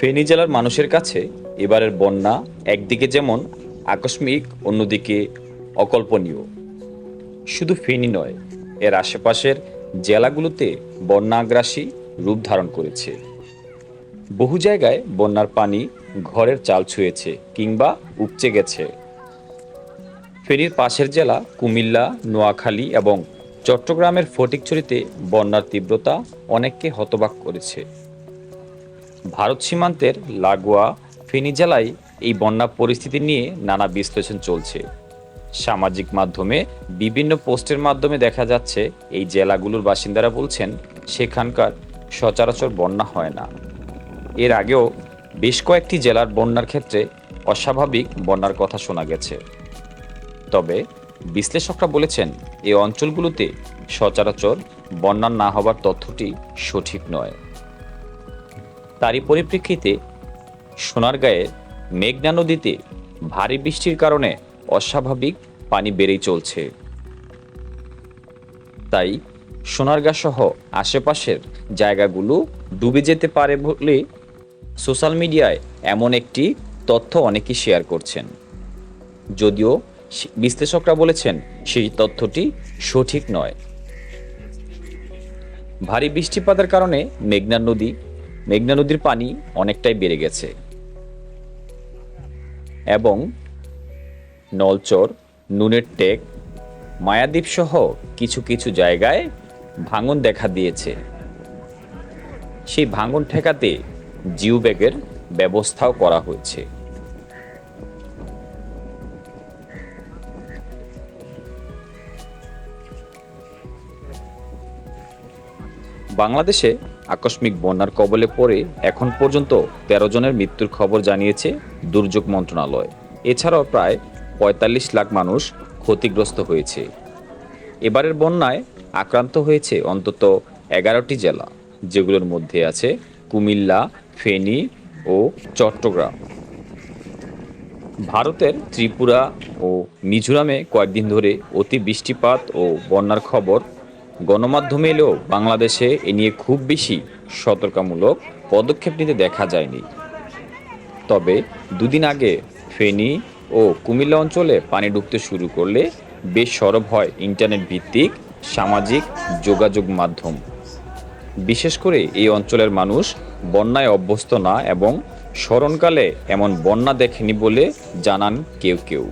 ফেনী জেলার মানুষের কাছে এবারের বন্যা একদিকে যেমন আকস্মিক, অন্যদিকে অকল্পনীয়। শুধু ফেনী নয়, এর আশেপাশের জেলাগুলোতে বন্যাগ্রাসী রূপ ধারণ করেছে। বহু জায়গায় বন্যার পানি ঘরের চাল ছুঁয়েছে কিংবা উপচে গেছে। ফেনীর পাশের জেলা কুমিল্লা, নোয়াখালী এবং চট্টগ্রামের ফটিকছড়িতে বন্যার তীব্রতা অনেককে হতবাক করেছে। ভারত সীমান্তের লাগোয়া ফেনী জেলায় এই বন্যা পরিস্থিতি নিয়ে নানা বিশ্লেষণ চলছে। সামাজিক মাধ্যমে বিভিন্ন পোস্টের মাধ্যমে দেখা যাচ্ছে, এই জেলাগুলোর বাসিন্দারা বলছেন, সেখানকার সচরাচর বন্যা হয় না। এর আগেও বেশ কয়েকটি জেলার বন্যার ক্ষেত্রে অস্বাভাবিক বন্যার কথা শোনা গেছে। তবে বিশ্লেষকরা বলেছেন, এই অঞ্চলগুলোতে সচরাচর বন্যা না হবার তথ্যটি সঠিক নয়। তারই পরিপ্রেক্ষিতে সোনারগাঁয়ের মেঘনা নদীতে ভারী বৃষ্টির কারণে অস্বাভাবিক পানি বেড়েই চলছে। তাই সোনারগাঁ সহ আশেপাশের জায়গাগুলো ডুবে যেতে পারে বলে সোশ্যাল মিডিয়ায় এমন একটি তথ্য অনেকেই শেয়ার করছেন। যদিও বিশ্লেষকরা বলেছেন, সেই তথ্যটি সঠিক নয়। ভারী বৃষ্টিপাতের কারণে মেঘনা নদী, মেঘনা নদীর পানি অনেকটাই বেড়ে গেছে। এবং নলচর, নুনের টেক, মায়াদ্বীপ সহ কিছু কিছু জায়গায় ভাঙন দেখা দিয়েছে। সেই ভাঙন ঠেকাতে জিও ব্যাগের ব্যবস্থাও করা হয়েছে। বাংলাদেশে আকস্মিক বন্যার কবলে পড়ে এখন পর্যন্ত তেরো জনের মৃত্যুর খবর জানিয়েছে দুর্যোগ মন্ত্রণালয়। এছাড়াও প্রায় পঁয়তাল্লিশ লাখ মানুষ ক্ষতিগ্রস্ত হয়েছে। এবারের বন্যায় আক্রান্ত হয়েছে অন্তত এগারোটি জেলা, যেগুলোর মধ্যে আছে কুমিল্লা, ফেনী ও চট্টগ্রাম। ভারতের ত্রিপুরা ও মিজোরামে কয়েকদিন ধরে অতি বৃষ্টিপাত ও বন্যার খবর গণমাধ্যমে এলেও বাংলাদেশে এ নিয়ে খুব বেশি সতর্কমূলক পদক্ষেপ নিতে দেখা যায়নি। তবে দুদিন আগে ফেনী ও কুমিল্লা অঞ্চলে পানি ঢুকতে শুরু করলে বেশ সরব হয় ইন্টারনেট ভিত্তিক সামাজিক যোগাযোগ মাধ্যম। বিশেষ করে এই অঞ্চলের মানুষ বন্যায় অভ্যস্ত না এবং স্মরণকালে এমন বন্যা দেখেনি বলে জানান কেউ কেউ।